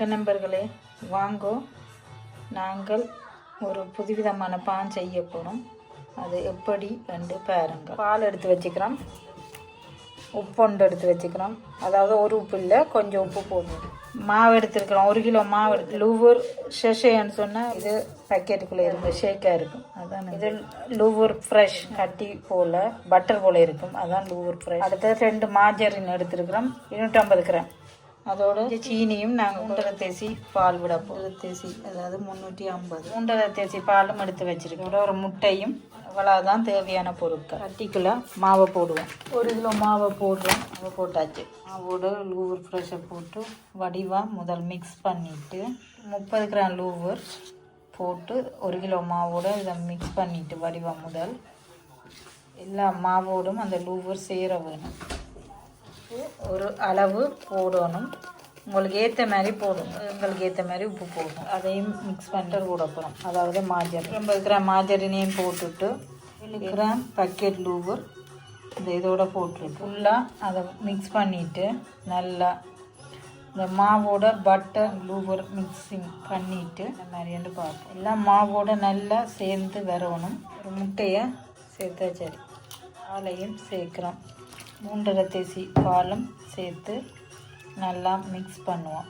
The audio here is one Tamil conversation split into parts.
வணக்கம் நண்பர்களே வாங்கோ. நாங்கள் ஒரு புதுவிதமான பான் செய்ய போகிறோம் அது எப்படி என்று பாருங்கள். பால் எடுத்து வச்சுக்கிறோம். உப்புண்டு எடுத்து வச்சுக்கிறோம். அதாவது ஒரு உப்பு இல்லை கொஞ்சம் உப்பு போடணும் மாவு எடுத்துருக்கிறோம். ஒரு கிலோ மாவு எடுத்து. லூவூர் ஷெஷேன்னு சொன்னால் இது பக்கெட்டுக்குள்ளே இருக்கும் ஷேக்காக இருக்கும். அதான் இது லூவூர் ஃப்ரெஷ் கட்டி போல் பட்டர் போல் இருக்கும். அதான் லூவூர் ஃப்ரெஷ் அடுத்தது ரெண்டு மாஜரின் எடுத்துருக்குறோம். இருநூற்றம்பது கிராம். அதோட சீனியும் நாங்கள் மூன்றரை தேசி பால் விட போகிறோம் தேசி அதாவது முந்நூற்றி ஐம்பது. மூன்றரை தேசி பாலும் எடுத்து வச்சிருக்கோம். இதோட ஒரு முட்டையும் இவ்வளோதான் தேவையான பொருட்கள். கட்டிக்குள்ள மாவை போடுவோம். ஒரு கிலோ மாவை போடுறோம். மாவை போட்டாச்சு. மாவோட லூவர் ஃப்ரெஷ்ஷை போட்டு வடிவாக முதல் மிக்ஸ் பண்ணிவிட்டு முப்பது கிராம் லூவர் போட்டு ஒரு கிலோ மாவோட இதை மிக்ஸ் பண்ணிவிட்டு வடிவா முதல் எல்லா மாவோடும் அந்த லூவர் சேர வேணும். உப்பு ஒரு அளவு போடணும். உங்களுக்கு ஏற்ற மாதிரி போடும் உங்களுக்கு ஏற்ற மாதிரி உப்பு போடணும் அதையும் மிக்ஸ் பண்ணிட்டு கூட போகிறோம் அதாவது மாஜரி ஐம்பது கிராம் மாஜரினையும் போட்டுட்டு ஏழு கிராம் பக்கெட் லூவர் இந்த இதோட போட்டுருக்கு ஃபுல்லாக அதை மிக்ஸ் பண்ணிவிட்டு நல்லா இந்த மாவோட பட்டர் லூவர் மிக்ஸிங் பண்ணிவிட்டு இந்த மாதிரியாண்டு பார்ப்போம். எல்லாம் மாவோட நல்லா சேர்ந்து வரணும் ஒரு முட்டையை சேர்த்தா சரி ஆலையும் சேர்க்குறோம். மூன்றரை தேசி பாலும் சேர்த்து நல்லா மிக்ஸ் பண்ணுவோம்.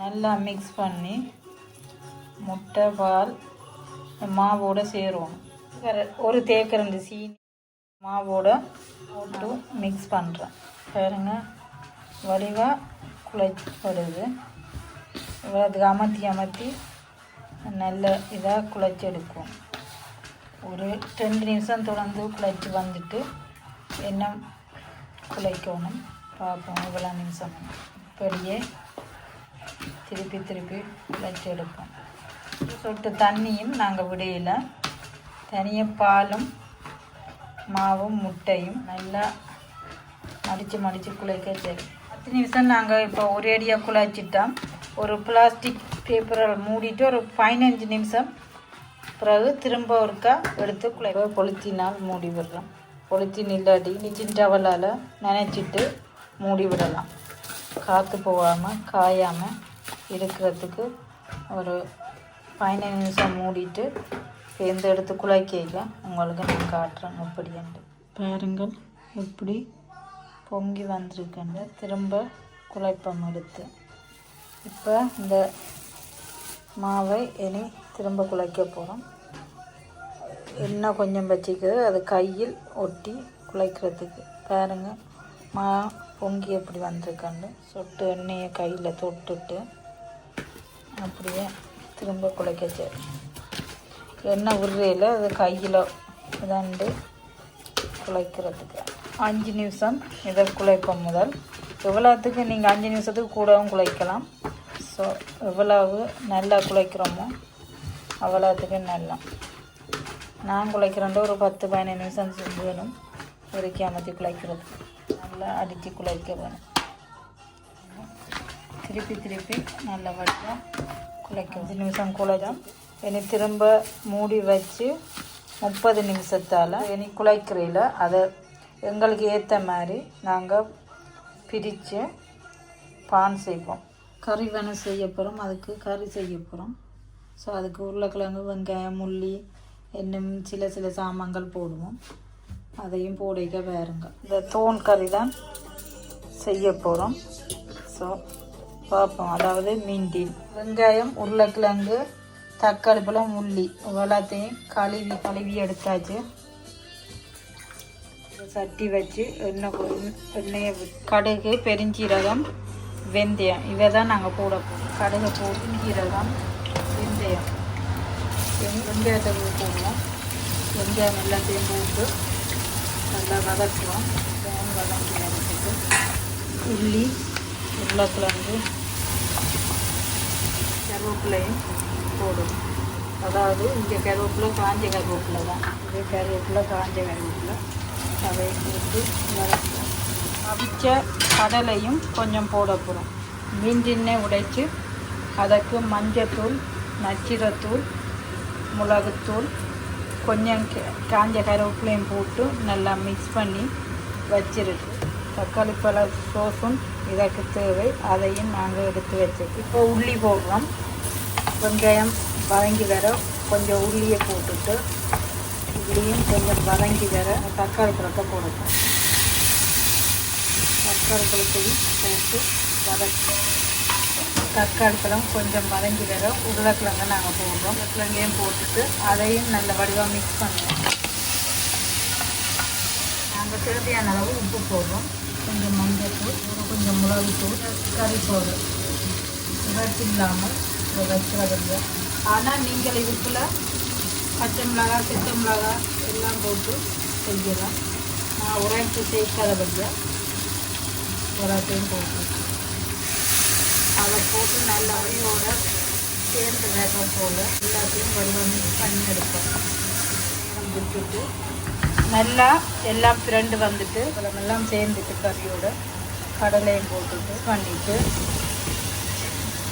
நல்லா மிக்ஸ் பண்ணி முட்டை பால் மாவோட சேருவோம். ஒரு தேக்கரண்டு சீனி மாவோட போட்டு மிக்ஸ் பண்ணுறேன் பாருங்க வடிவாக குழைப்படுது அதுக்கு அமர்த்தி அமர்த்தி நல்ல இதாக குழைச்சி எடுக்கும் ஒரு ரெண்டு நிமிஷம் தொடர்ந்து குழைச்சி வந்துட்டு என்ன குலைக்கணும். பார்ப்போம் இவ்வளோ நிமிஷம். இப்படியே திருப்பி திருப்பி குழைச்சி எடுப்போம். சொட்டு தண்ணியும் நாங்கள் விடையில தனியாக பாலும் மாவும் முட்டையும் நல்லா மடித்து மடித்து குழைக்க சரி பத்து நிமிஷம் நாங்கள் இப்போ ஒரேடியாக குழைச்சிட்டோம். ஒரு பிளாஸ்டிக் பேப்பரை மூடிட்டு ஒரு பதினஞ்சு நிமிஷம் பிறகு திரும்ப ஒருக்கா எடுத்து குழைக்க கொளுத்தினால் மூடி விடுறோம். பொளித்தின் இல்லாட்டி நிச்சின் டவலால் நினச்சிட்டு மூடி விடலாம். காற்று போகாமல் காயாமல் இருக்கிறதுக்கு ஒரு பதினஞ்சு நிமிஷம் மூடிட்டு சேர்ந்து எடுத்து குழைக்கையில் உங்களுக்கு நான் காட்டுறேன் எப்படின்ட்டு பாருங்கள் எப்படி பொங்கி வந்திருக்குன்னு திரும்ப குழைப்பம் எடுத்து. இப்போ இந்த மாவை இனி திரும்ப குழைக்க போகிறோம் எண்ணெய் கொஞ்சம் வச்சுக்கு அது கையில் ஒட்டி குழைக்கிறதுக்கு பாருங்கள் மா பொங்கி எப்படி வந்திருக்காண்டு சொட்டு எண்ணெயை கையில் தொட்டுட்டு அப்படியே திரும்ப குழைக்க எண்ணெய் உருளையில் அது கையில் இதாண்டு குழைக்கிறதுக்கு அஞ்சு நிமிஷம் இதை குழைப்போம் முதல். எவ்வளோத்துக்கு நீங்கள் அஞ்சு நிமிஷத்துக்கு கூடவும் குழைக்கலாம் ஸோ எவ்வளவு நல்லா குழைக்கிறோமோ அவ்வளோத்துக்கு நல்லா. நான் குழைக்கிறேன்ட்டு ஒரு பத்து பதினஞ்சு நிமிஷம் வேணும். இறக்கி அமர்த்தி குழைக்கிறது நல்லா அடித்து குழைக்க வேணும். திருப்பி திருப்பி நல்லா வட்டா குழைக்க அஞ்சு நிமிஷம் குழைச்சோம் இனி திரும்ப மூடி வச்சு முப்பது நிமிஷத்தால் இனி குழைக்கிறையில் அதை எங்களுக்கு ஏற்ற மாதிரி நாங்கள் பிரித்து பான் செய்வோம். கறி வேணும் செய்ய போகிறோம் அதுக்கு கறி செய்ய போகிறோம் ஸோ அதுக்கு உருளைக்கிழங்கு வெங்காயம் முள்ளி இன்னும் சில சில சாமான்கள் போடுவோம் அதையும் போடிக்க பாருங்க இந்த தோன் கறி தான் செய்ய போகிறோம் ஸோ பார்ப்போம் அதாவது மீன்டீன் வெங்காயம் உருளைக்கிழங்கு தக்காளி பழம் உள்ளி எல்லாத்தையும் கழுவி கழுவி எடுத்தாச்சு சட்டி வச்சு எண்ணெய் எண்ணெயை கடுகு பெருஞ்சீரகம் வெந்தயம் இவை தான் நாங்கள் போட கடுகு போட்டு ஜீரகம் வெந்தயம் வெங்காயத்தை போடுவோம். வெங்காயம் எல்லாத்தையும் போட்டு நல்லா வதக்குவோம். வெங்காயம் வதங்கி வதக்கிட்டு உள்ளி உருளைக்கிழங்கு கருவேப்பிலையும் போடும் அதாவது இங்கே கருவேப்பிலை காஞ்ச கருவேப்பிலை தான். இது கருவேப்பிலை காஞ்ச கருவேப்பிலை. அதை போட்டு வதக்குவோம். அவிச்ச கடலையும் கொஞ்சம் போட போகிறோம் மீண்டினை உடைச்சு அதற்கு மஞ்சத்தூள் நச்சிரத்தூள் மிளகுத்தூள் கொஞ்சம் காஞ்ச கருவேப்பிலையும் போட்டு நல்லா மிக்ஸ் பண்ணி வச்சிருக்கு. தக்காளி பழ சோஸும் இதற்கு தேவை. அதையும் நாங்கள் எடுத்து வச்சிருக்கோம். இப்போ உள்ளி போடுறோம். வெங்காயம் வதங்கி வர கொஞ்சம் உள்ளியை போட்டுட்டு உள்ளியும் கொஞ்சம் வதங்கி வர தக்காளி பழத்தை போடுறோம் தக்காளி பழத்தையும் போட்டு வதக்கணும் தக்காளி பழம் கொஞ்சம் வதங்கி வரும் உருளைக்கிழங்கு நாங்கள் போடுறோம். உருளைக்கிழங்கையும் போட்டுட்டு அதையும் நல்ல வடிவாக மிக்ஸ் பண்ணுவோம். நாங்கள் தேவையான அளவு உப்பு போடுறோம். கொஞ்சம் மஞ்சள் தூள் கொஞ்சம் மிளகு தூள் கறி பவுடர் இவற்று இல்லாமல் இதை ஆனால் நீங்கள் இதுக்குள்ள பச்சை மிளகா செத்த மிளகா எல்லாம் போட்டு செய்யலாம். நான் உரைப்பு சேர்க்காதபடியாக உரத்தையும் போட்டு அதை போட்டு நல்லா அரியோட சேர்ந்து வேக போல் எல்லாத்தையும் வடிவம் பண்ணி எடுப்போம் விட்டுட்டு நல்லா எல்லாம் திரண்டு வந்துட்டு எல்லாம் சேர்ந்துட்டு கறியோட கடலையும் போட்டுட்டு பண்ணிட்டு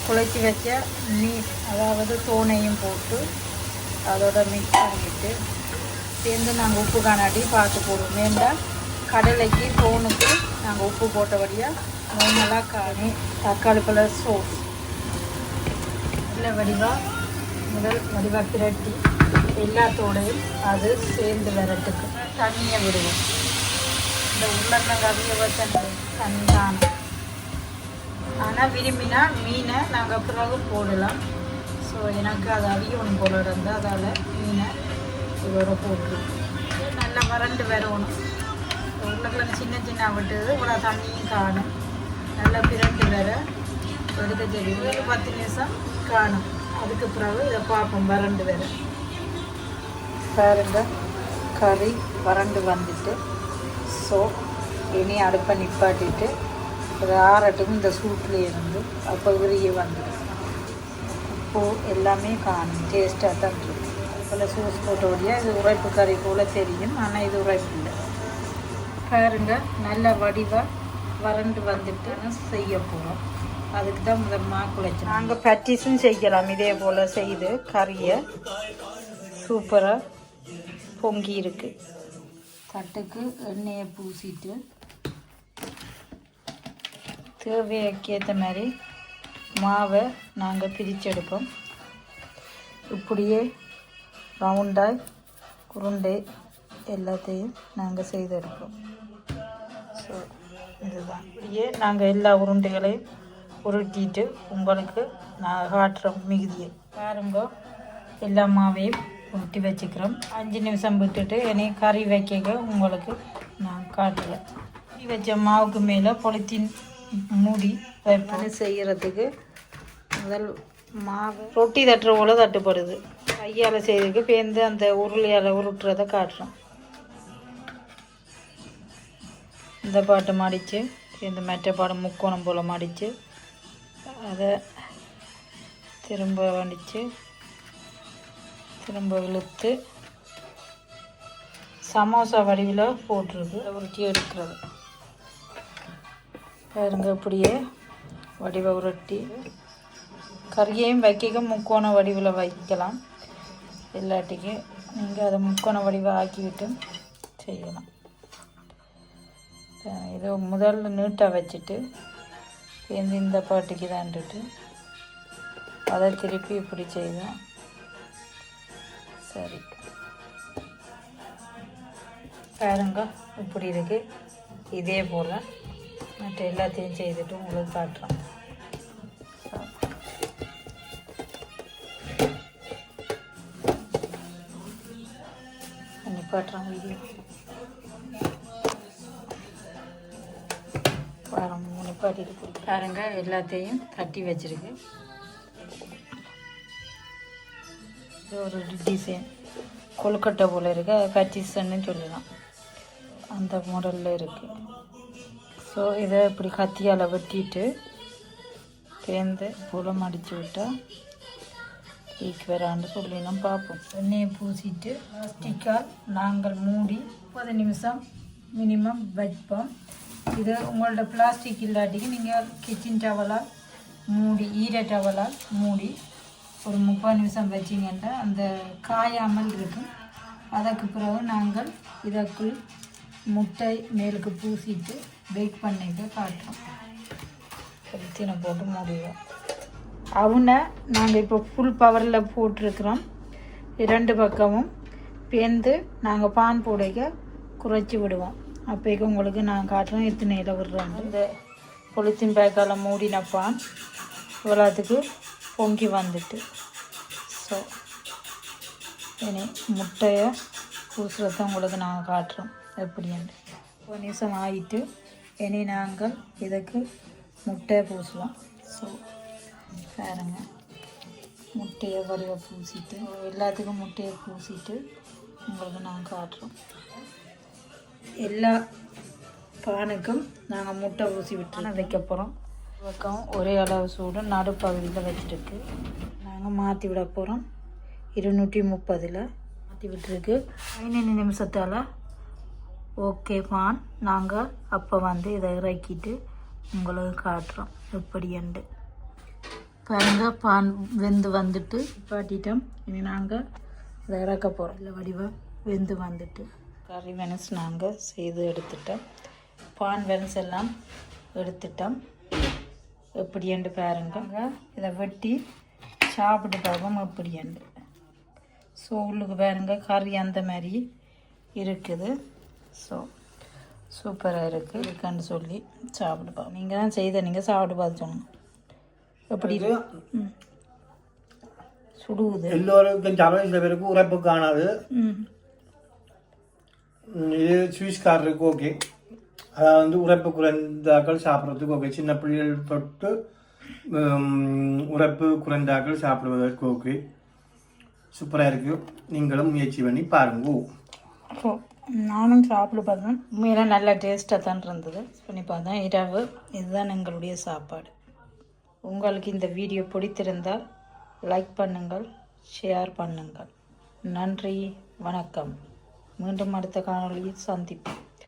குழைச்சி வச்ச மீன் அதாவது தோனையும் போட்டு அதோட மிக்ஸ் பண்ணிட்டு சேர்ந்து நாங்கள் உப்பு காணாட்டி பார்த்து போடுவோம். ஏன்டா கடலைக்கு தோனுக்கு நாங்கள் உப்பு போட்டபடியாக நார்மலாக காணி தக்காளி பழ சோஸ் இல்லை வடிவாக முதல் வடிவாக பிரட்டி எல்லாத்தோடையும் அது சேர்ந்து வரட்டுக்கு. தண்ணியை விடுவோம். இந்த உள்ளங்க அவிய வச்ச தண்ணி தான் ஆனால் விரும்பினா மீனை நாங்கள் பிறகு போடலாம். ஸோ எனக்கு அது அவியணும் போல இருந்தால் அதால் மீனை இதோட போட்டு நல்லா வறண்டு வரணும். உருளைக்கிழங்கு சின்ன சின்ன விட்டு இவ்வளோ தண்ணியும் காணும். நல்லா பிரண்டு வர எடுக்க தெரியும் ஒரு பத்து நிமிஷம் காணும். அதுக்கு பிறகு இதை பார்ப்போம். வறண்டு வர பாருங்க. கறி வறண்டு வந்துட்டு. ஸோ இனி அடுப்பை நிப்பாட்டிட்டு ஒரு ஆறட்டும் இந்த சூட்டில் இருந்து அப்போ விரிய வந்துடும். உப்பு எல்லாமே காணும். டேஸ்ட்டாக தான் இருக்கும் அதில் சூஸ் போட்டபடியாக இது உரைப்பு கறி போல் தெரியும். ஆனால் இது உரைப்பு இல்லை. பாருங்கள் நல்ல வடிவாக வறண்டு வந்துட்டு செய்ய போகிறோம் அதுக்கு தான் முதல் மா குழைச்சி நாங்கள் பட்டிஸும் செய்யலாம். இதே போல் செய்து கறியை சூப்பராக பொங்கி இருக்கு. தட்டுக்கு எண்ணெயை பூசிட்டு தேவையாக்கேற்ற மாதிரி மாவை நாங்கள் பிரிச்செடுப்போம். இப்படியே ரவுண்டாய் உருண்டை எல்லாத்தையும் நாங்கள் செய்தெடுப்போம் ஸோ இதுதான். இப்படியே நாங்கள் எல்லா உருண்டைகளையும் உருட்டிட்டு உங்களுக்கு நான் காட்டுறோம் மிகுதியை பாருங்க. எல்லா மாவையும் உருட்டி வச்சுக்கிறோம். அஞ்சு நிமிஷம் விட்டுட்டு இனி கறி வைக்க உங்களுக்கு நான் காட்டுறேன். கறி வச்ச மாவுக்கு மேலே பொலித்தீன் மூடி வைப்பது செய்கிறதுக்கு முதல் மாவு ரொட்டி தட்டுற போல தட்டுப்படுது. கையால் செய்யறதுக்கு பேர்ந்து அந்த உருளையால் உருட்டுறதை காட்டுறோம். இந்த பாட்டு மடித்து இந்த மெட்டை பாடம் முக்கோணம் போல் மடித்து அதை திரும்ப வடித்து திரும்ப இழுத்து சமோசா வடிவில் போட்டுருக்கு. உருட்டி எடுக்கிறது. பாருங்க இப்படியே வடிவை உருட்டி. கறியையும் வைக்க முக்கோண வடிவில் வைக்கலாம். இல்லாட்டிக்கு நீங்கள் அதை முக்கோண வடிவாக ஆக்கிவிட்டு செய்யலாம். ஏதோ முதல்ல நீட்டாக வச்சுட்டு இந்த இந்த பாட்டுக்கு தான்ட்டு அதை திருப்பி இப்படி செய்வோம் சரி. பாருங்க இப்படி இருக்கு. இதே போல் மற்ற எல்லாத்தையும் செய்துட்டு உங்களுக்கு காட்டுறோம் நிப்பாட்டுறோம் வீடியோ. பாருங்க நிப்பாட்டிட்டு போய் பாருங்க எல்லாத்தையும் தட்டி வச்சிருக்கு. இது ஒரு டிசைன் கொழுக்கட்டை போல் இருக்கு. பட்டிசன்னு சொல்லலாம் அந்த மாடலில் இருக்குது ஸோ இதை இப்படி கத்தியால் வெட்டிட்டு பேர்ந்து புலம் அடித்து விட்டால் ஈக்கு வரான்னு சொல்லி நம்ம பார்ப்போம். எண்ணெயை பூசிட்டு பிளாஸ்டிக்கால் நாங்கள் மூடி முப்பது நிமிஷம் மினிமம் வைப்போம். இது உங்களோட பிளாஸ்டிக் இல்லாட்டிக்கு நீங்கள் கிச்சன் டவலால் மூடி ஈர டவலால் மூடி ஒரு முப்பது நிமிஷம் வச்சிங்கன்னா அந்த காயாமல் இருக்கும். அதற்கு பிறகு நாங்கள் இதற்குள் முட்டை மேலுக்கு பூசிட்டு பேக் பண்ணிட்டு காட்டுறோம். பருத்தினை போட்டு மூடிடுவோம். அவனை நாங்கள் இப்போ ஃபுல் பவரில் போட்டிருக்கிறோம். இரண்டு பக்கமும் பேந்து நாங்கள் பான் போடைக்க குறைச்சி விடுவோம். அப்போக்கு உங்களுக்கு நான் காட்டுறோம் எத்தனையில் விடுறேன் இந்த பொலித்தீன் பேக்கால் மூடினப்பான் இவ்வளோத்துக்கு பொங்கி வந்துட்டு. ஸோ இனி முட்டையை பூசுறத உங்களுக்கு நாங்கள் காட்டுறோம் எப்படின்னு. ஒரு நிமிஷம் ஆகிட்டு இனி நாங்கள் இதுக்கு முட்டையை பூசுவோம். ஸோ பாருங்க. முட்டையை வடிவை பூசிட்டு எல்லாத்துக்கும் முட்டையை பூசிட்டு உங்களுக்கு நாங்கள் காட்டுறோம். எல்லா பானுக்கும் நாங்கள் முட்டை ஊசி விட்டு வைக்க போகிறோம் பக்கம் ஒரே அளவு சூடு நடுப்பகுதியில் வச்சுருக்கு. நாங்கள் மாற்றி விட போகிறோம் இருநூற்றி முப்பதில் மாற்றி விட்டுருக்கு. பதினஞ்சு நிமிஷத்தால் ஓகே பான். நாங்கள் அப்போ வந்து இதை இறக்கிட்டு உங்களுக்கு காட்டுறோம். எப்படியண்டு பாருங்க பான் வெந்து வந்துட்டு பாட்டிட்டோம் இனி நாங்கள் இதை இறக்க போகிறோம் இல்லை வடிவம் வெந்து வந்துட்டு. கறி வெனஸ் நாங்கள் செய்து எடுத்துட்டோம். பான் வெனஸ் எல்லாம் எடுத்துட்டோம். எப்படியண்டு பாருங்க. இதை வெட்டி சாப்பிட்டு பார்ப்போம் எப்படியண்டு ஸோ உள்ளுக்கு பாருங்க கறி அந்த மாதிரி இருக்குது. ஸோ சூப்பராக இருக்குது இருக்குன்னு சொல்லி சாப்பிடுப்பா நீங்கள் தான் செய்த நீங்கள் சாப்பிட்டு பார்த்து சொல்லுங்க. எப்படி சுடுகுது எல்லோருக்கும் சில பேருக்கு உரைப்பு காணாது. இது சுவிஸ்காரருக்கு ஓகே அதாவது வந்து உரைப்பு குறைந்தாக்கள் சாப்பிட்றதுக்கு ஓகே சின்ன பிள்ளைகள் தொட்டு உறப்பு உரைப்பு குறைந்தாக்கள் சாப்பிடுவதற்கு ஓகே சூப்பராக இருக்குது நீங்களும் முயற்சி பண்ணி பாருங்க ஸோ நானும் சாப்பிட பார்த்தேன் உண்மையில நல்ல டேஸ்ட்டாக தான் இருந்தது பண்ணி பார்த்தேன் இரவு இதுதான் எங்களுடைய சாப்பாடு உங்களுக்கு இந்த வீடியோ பிடித்திருந்தால் லைக் பண்ணுங்கள் ஷேர் பண்ணுங்கள் நன்றி வணக்கம் மீண்டும் அடுத்த காணொளியில் சந்திப்போம்.